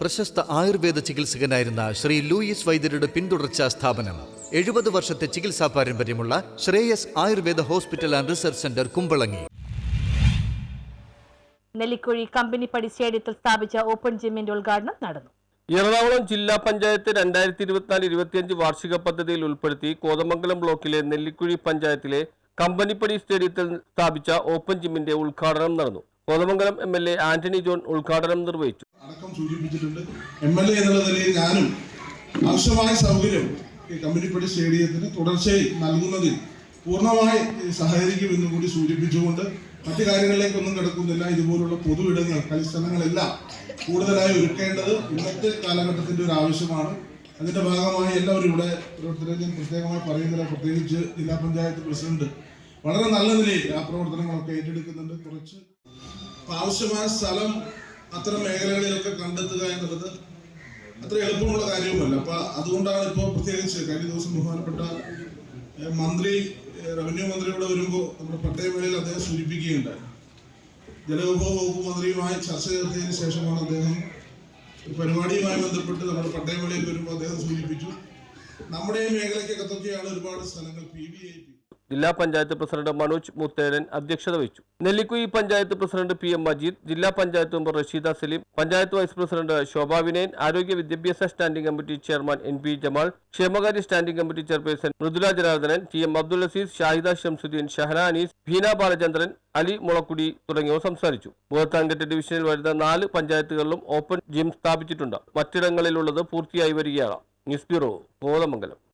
പ്രശസ്ത ആയുർവേദ ചികിത്സകനായിരുന്ന ശ്രീ ലൂയിസ് വൈദ്യരുടെ പിന്തുടർച്ചാ സ്ഥാപനം. എഴുപത് വർഷത്തെ ചികിത്സാ പാരമ്പര്യമുള്ള Shreyas Ayurveda hospital and research centre Kumbalangi. Nellikuzhi Kampanippadi സ്റ്റേഡിയത്തിൽ സ്ഥാപിച്ച ഓപ്പൺ ജിമ്മിന്റെ ഉദ്ഘാടനം നടന്നു. എറണാകുളം ജില്ലാ പഞ്ചായത്ത് രണ്ടായിരത്തി ഇരുപത്തിനാല് ഇരുപത്തിയഞ്ച് വാർഷിക പദ്ധതിയിൽ ഉൾപ്പെടുത്തി കോതമംഗലം ബ്ലോക്കിലെ നെല്ലിക്കുഴി പഞ്ചായത്തിലെ കമ്പനിപ്പടി സ്റ്റേഡിയത്തിൽ സ്ഥാപിച്ച ഓപ്പൺ ജിമ്മിന്റെ ഉദ്ഘാടനം നടന്നു. Kothamangalam M L A Antony John ഉദ്ഘാടനം നിർവഹിച്ചു. അടക്കം സൂചിപ്പിച്ചിട്ടുണ്ട്. എം എൽ എ എന്നുള്ള നിലയിൽ ഞാനും ആവശ്യമായ സൗകര്യം ഈ സ്റ്റേഡിയത്തിന് തുടർച്ചയായി നൽകുന്നതിൽ പൂർണമായി സഹകരിക്കുമെന്നും കൂടി സൂചിപ്പിച്ചുകൊണ്ട് മറ്റു കാര്യങ്ങളിലേക്കൊന്നും കിടക്കുന്നില്ല. ഇതുപോലുള്ള പൊതു ഇടങ്ങൾ കളിസ്ഥലങ്ങളെല്ലാം കൂടുതലായി ഒരുക്കേണ്ടത് ഇന്നത്തെ കാലഘട്ടത്തിന്റെ ഒരു ആവശ്യമാണ്. അതിന്റെ ഭാഗമായി എല്ലാവരും ഇവിടെ പ്രവർത്തനം ഞാൻ പ്രത്യേകമായി പറയുന്നില്ല. പ്രത്യേകിച്ച് ജില്ലാ പഞ്ചായത്ത് പ്രസിഡന്റ് വളരെ നല്ല നിലയിൽ ആ പ്രവർത്തനങ്ങളൊക്കെ ഏറ്റെടുക്കുന്നുണ്ട്. കുറച്ച് ആവശ്യമായ സ്ഥലം അത്തരം മേഖലകളിലൊക്കെ കണ്ടെത്തുക എന്നുള്ളത് അത്ര എളുപ്പമുള്ള കാര്യവുമല്ല. അപ്പൊ അതുകൊണ്ടാണ് ഇപ്പോൾ പ്രത്യേകിച്ച് കഴിഞ്ഞ ദിവസം ബഹുമാനപ്പെട്ട മന്ത്രി റവന്യൂ മന്ത്രിയോട് വരുമ്പോൾ നമ്മുടെ പട്ടയമേളയിൽ അദ്ദേഹം സൂചിപ്പിക്കുകയുണ്ടായി. ജലവിഭവ വകുപ്പ് മന്ത്രിയുമായി ചർച്ച നടത്തിയതിനു ശേഷമാണ് അദ്ദേഹം പരിപാടിയുമായി ബന്ധപ്പെട്ട് നമ്മുടെ പട്ടയമേളയിൽ വരുമ്പോൾ അദ്ദേഹം സൂചിപ്പിച്ചു. നമ്മുടെ ഈ മേഖലയ്ക്കകത്തൊക്കെയാണ് ഒരുപാട് സ്ഥലങ്ങൾ പി വി ഐ പി ജില്ലാ പഞ്ചായത്ത് പ്രസിഡന്റ് മനോജ് മുത്തേരൻ അധ്യക്ഷത വഹിച്ചു. Nellikuzhi panchayat president P M Majeed ജില്ലാ panchayat member Rasheeda Saleem panchayat vice president Shobha Vinayan ആരോഗ്യ വിദ്യാഭ്യാസ standing committee chairman N P Jamal ക്ഷേമകാര്യ standing committee chairperson Mridula Janardhanan T M Abdul Azeez Shahida Shamsuddin Shahana Anees Beena Balachandran Ali Mulakkudi തുടങ്ങിയവർ സംസാരിച്ചു. മുഖത്താൻകെട്ട് ഡിവിഷനിൽ വരുന്ന നാല് പഞ്ചായത്തുകളിലും open gym സ്ഥാപിച്ചിട്ടുണ്ട്. മറ്റിടങ്ങളിലുള്ളത് പൂർത്തിയായി വരികയാണ്. News bureau Kothamangalam.